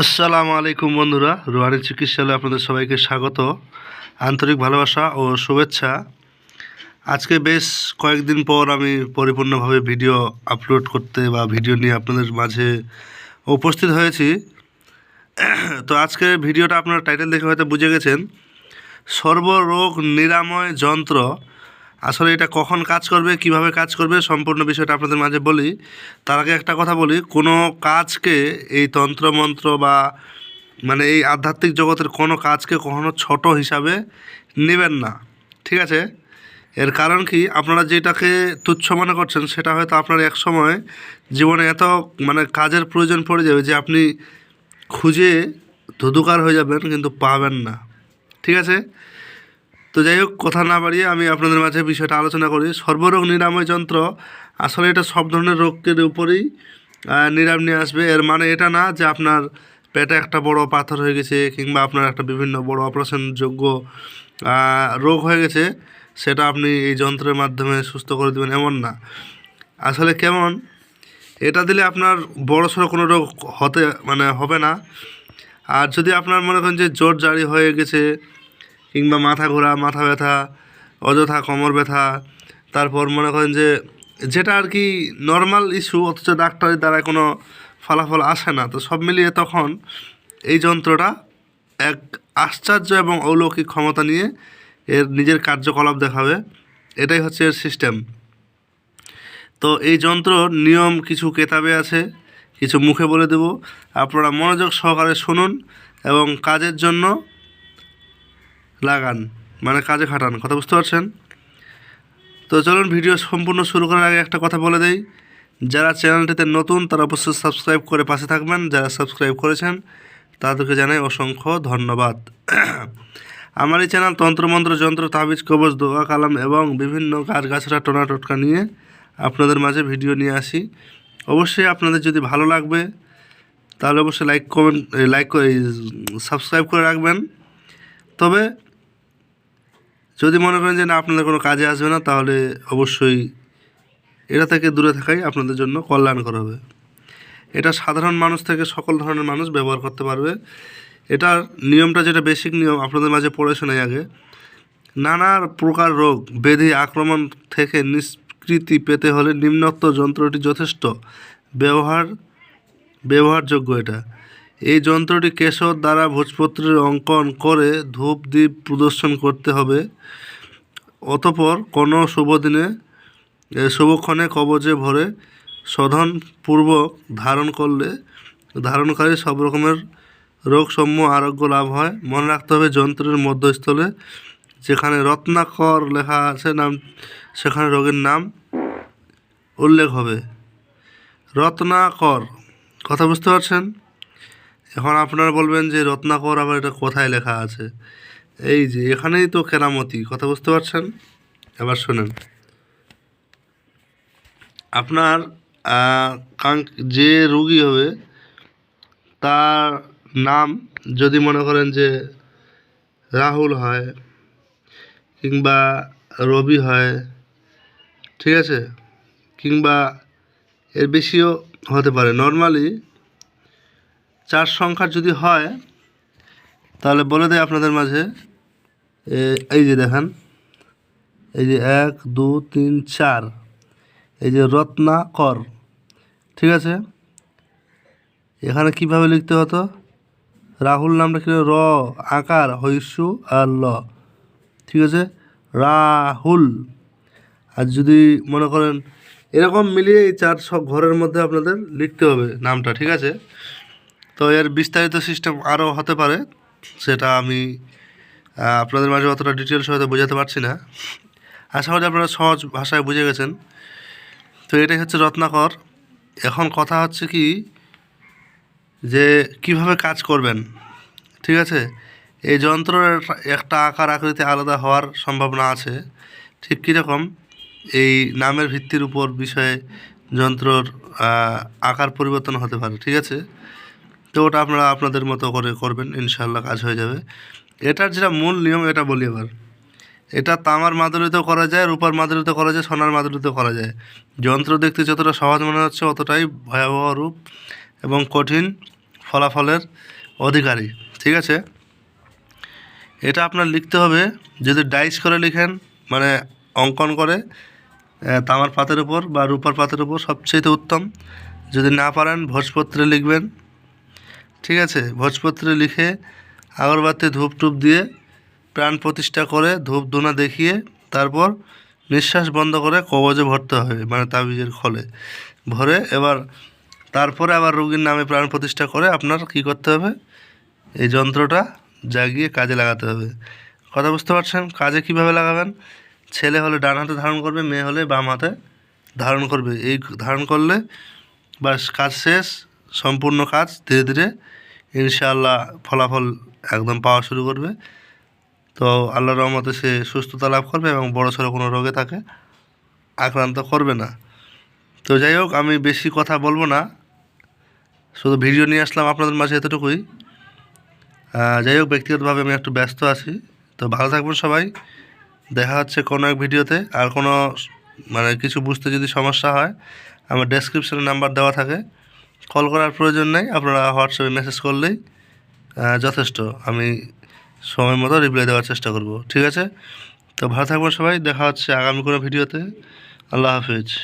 আসসালামু আলাইকুম বন্ধুরা, রুহানি চিকিৎসালয়ে আপনাদের সবাইকে স্বাগত। আন্তরিক ভালোবাসা ও শুভেচ্ছা। আজকে বেশ কয়েকদিন পর আমি পরিপূর্ণভাবে ভিডিও আপলোড করতে বা ভিডিও নিয়ে আপনাদের মাঝে উপস্থিত হয়েছি। তো আজকে ভিডিওটা আপনারা টাইটেল দেখে হয়তো বুঝে গেছেন। সর্বরোগ নিরাময় যন্ত্র আসলে এটা কখন কাজ করবে, কীভাবে কাজ করবে সম্পূর্ণ বিষয়টা আপনাদের মাঝে বলি। তার আগে একটা কথা বলি, কোনো কাজকে এই তন্ত্রমন্ত্র বা মানে এই আধ্যাত্মিক জগতের কোনো কাজকে কখনো ছোট হিসাবে নেবেন না, ঠিক আছে? এর কারণ কি, আপনারা যেটাকে তুচ্ছ মনে করছেন সেটা হয়তো আপনার এক সময় জীবনে এত মানে কাজের প্রয়োজন পড়ে যাবে যে আপনি খুঁজে ধুধুকার হয়ে যাবেন কিন্তু পাবেন না, ঠিক আছে? তো যাই হোক কথা না বাড়িয়ে আমি আপনাদের মাঝে বিষয়টা আলোচনা করি। সর্বরোগ নিরাময় যন্ত্র আসলে এটা সব ধরনের রোগের উপরেই নিরাম নিয়ে আসবে। এর মানে এটা না যে আপনার পেটে একটা বড় পাথর হয়ে গেছে কিংবা আপনার একটা বিভিন্ন বড় অপারেশনযোগ্য আহ, রোগ হয়ে গেছে সেটা আপনি এই যন্ত্রের মাধ্যমে সুস্থ করে দেবেন এমন না। আসলে কেমন? এটা দিলে আপনার বড় সড়ো কোনো রোগ হতে মানে হবে না। আর যদি আপনার মনে করেন যে জোর জারি হয়ে গেছে কিংবা মাথা ঘোরা, মাথা ব্যথা, অযথা কোমর ব্যথা, তারপর মনে করেন যে যেটা আর কি নর্মাল ইস্যু অথচ ডাক্তারের দ্বারা কোনো ফলাফল আসে না। তো সব মিলিয়ে তখন এই যন্ত্রটা এক আশ্চর্য এবং অলৌকিক ক্ষমতা নিয়ে এর নিজের কার্যকলাপ দেখাবে। এটাই হচ্ছে এর সিস্টেম তো এই যন্ত্র নিয়ম কিছু কেতাবে আছে, কিছু মুখে বলে দেব। আপনারা মনোযোগ সহকারে শুনুন এবং কাজের জন্য লাগান মানে কাজে খাটান, কথা বুঝতে পারছেন? তো চলুন ভিডিও সম্পূর্ণ শুরু করার আগে একটা কথা বলে দেই। যারা চ্যানেলটিতে নতুন, তারা অবশ্যই সাবস্ক্রাইব করে পাশে থাকবেন। যারা সাবস্ক্রাইব করেছেন, তাদেরকে জানাই অসংখ্য ধন্যবাদ। আমার এই চ্যানেল তন্ত্রমন্ত্র, যন্ত্র, তাবিজ কবচ দোয়া, কালাম এবং বিভিন্ন গাছ গাছরা টোনা টোটকা নিয়ে আপনাদের মাঝে ভিডিও নিয়ে আসি। অবশ্যই আপনাদের যদি ভালো লাগবে, তাহলে অবশ্যই লাইক, কমেন্ট লাইক সাবস্ক্রাইব করে রাখবেন। তবে যদি মনে করেন যে না, আপনাদের কোনো কাজে আসবে না, তাহলে অবশ্যই এটা থেকে দূরে থাকাই আপনাদের জন্য কল্যাণকর হবে। এটা সাধারণ মানুষ থেকে সকল ধরনের মানুষ ব্যবহার করতে পারবে। এটার নিয়মটা যেটা বেসিক নিয়ম, আপনাদের মাঝে পড়ে শোনাই আগে। নানা প্রকার রোগ ব্যাধি আক্রমণ থেকে নিষ্কৃতি পেতে হলে নিম্নোক্ত যন্ত্রটি যথেষ্ট। ব্যবহার, ব্যবহারযোগ্য এটা। এই যন্ত্রটি কেশর দ্বারা ভোজপত্রের অঙ্কন করে ধূপ দ্বীপ প্রদর্শন করতে হবে। অতপর কোনো শুভ দিনে শুভক্ষণে কবজে ভরে শোধনপূর্বক ধারণ করলে ধারণকারী সব রকমের রোগসমূহ আরোগ্য লাভ হয়। মনে রাখতে হবে যন্ত্রের মধ্যস্থলে যেখানে রত্নাকর লেখা আছে নাম, সেখানে রোগের নাম উল্লেখ হবে। রত্নাকর, কথা বুঝতে পারছেন? এখন আপনারা বলবেন যে রত্নাকর আবার এটা কোথায় লেখা আছে? এই যে, এখানেই তো কেরামতি, কথা বুঝতে পারছেন? এবার শোনেন। আপনার যে রুগী হবে, তার নাম যদি মনে করেন যে রাহুল হয়, কিংবা রবি হয়, ঠিক আছে? কিংবা এর বেশিও হতে পারে। নর্মালি চার সংখ্যার যদি হয়, তাহলে বলে দেয় আপনাদের মাঝে এই যে দেখেন, এই যে এক, দু, তিন, চার, এই যে রত্নাকর, ঠিক আছে? এখানে কীভাবে লিখতে হতো? রাহুল নামটা কি র, আকার হৈস্যু আর ল, ঠিক আছে? রাহুল। আর যদি মনে করেন, এরকম মিলিয়ে এই চার সব ঘরের মধ্যে আপনাদের লিখতে হবে নামটা, ঠিক আছে? তো এর বিস্তারিত সিস্টেম আরও হতে পারে, সেটা আমি আপনাদের মাঝে অতটা ডিটেলস হয়তো বোঝাতে পারছি না। আশা করি আপনারা সহজ ভাষায় বুঝে গেছেন। তো এটাই হচ্ছে রত্নাকর। এখন কথা হচ্ছে কি, যে কীভাবে কাজ করবেন, ঠিক আছে? এই যন্ত্রের একটা- আকার আকৃতি আলাদা হওয়ার সম্ভাবনা আছে। ঠিক কীরকম? এই নামের ভিত্তির উপর বিষয়ে যন্ত্রর আকার পরিবর্তন হতে পারে, ঠিক আছে? তো ওটা আপনারা আপনাদের মতো করে করবেন ইনশাল্লাহ কাজ হয়ে যাবে। এটার যেটা মূল নিয়ম, এটা বলি এবার। এটা তামার মাদুরিতেও করা যায়, রূপার মাদুরিতেও করা যায়, সোনার মাদুরিতেও করা যায়। যন্ত্র দেখতে যতটা সহজ মনে হচ্ছে, অতটাই ভয়াবহ রূপ এবং কঠিন ফলাফলের অধিকারী। ঠিক আছে? এটা আপনার লিখতে হবে, যদি ডাইস করে লিখেন মানে অঙ্কন করে তামার পাতের উপর বা রূপার পাতের উপর সবচেয়ে উত্তম। যদি না পারেন, ভোজপত্রে লিখবেন। ঠিক আছে? ভোজপত্রে লিখে আগরবাতি ধূপ টুপ দিয়ে প্রাণ প্রতিষ্ঠা করে ধূপ ধুনা দেখিয়ে তারপর নিঃশ্বাস বন্ধ করে কবজে ভরতে হবে মানে তাবিজের খলে। ভরে এবার তারপরে আবার রোগীর নামে প্রাণ প্রতিষ্ঠা করে আপনার কি করতে হবে? এই যন্ত্রটা জাগিয়ে কাজে লাগাতে হবে। কথা বুঝতে পারছেন? কাজে কীভাবে লাগাবেন? ছেলে হলে ডান হাতে ধারণ করবে, মেয়ে হলে বাম হাতে ধারণ করবে। এই ধারণ করলে বাস কাজ শেষ সম্পূর্ণ কাজ, ধীরে ধীরে ইনশাআল্লাহ ফলাফল একদম পাওয়া শুরু করবে। তো আল্লাহর রহমতে সে সুস্থতা লাভ করবে এবং বড় সড়ো কোনো রোগে তাকে আক্রান্ত করবে না। তো যাই হোক, আমি বেশি কথা বলব না। শুধু ভিডিও নিয়ে আসলাম আপনাদের মাঝে এতটুকুই। যাই হোক, ব্যক্তিগতভাবে আমি একটু ব্যস্ত আছি। তো ভালো থাকবেন সবাই। দেখা হচ্ছে কোনো এক ভিডিওতে। আর কোনো মানে কিছু বুঝতে যদি সমস্যা হয়, আমার ডেসক্রিপশনে নাম্বার দেওয়া থাকে। কল করার প্রয়োজন নেই, আপনারা হোয়াটসঅ্যাপে মেসেজ করলেই যথেষ্ট। আমি সময় মতো রিপ্লাই দেওয়ার চেষ্টা করব। ঠিক আছে? তো ভালো থাকবেন সবাই, দেখা হচ্ছে আগামী কোনো ভিডিওতে আল্লাহ হাফিজ।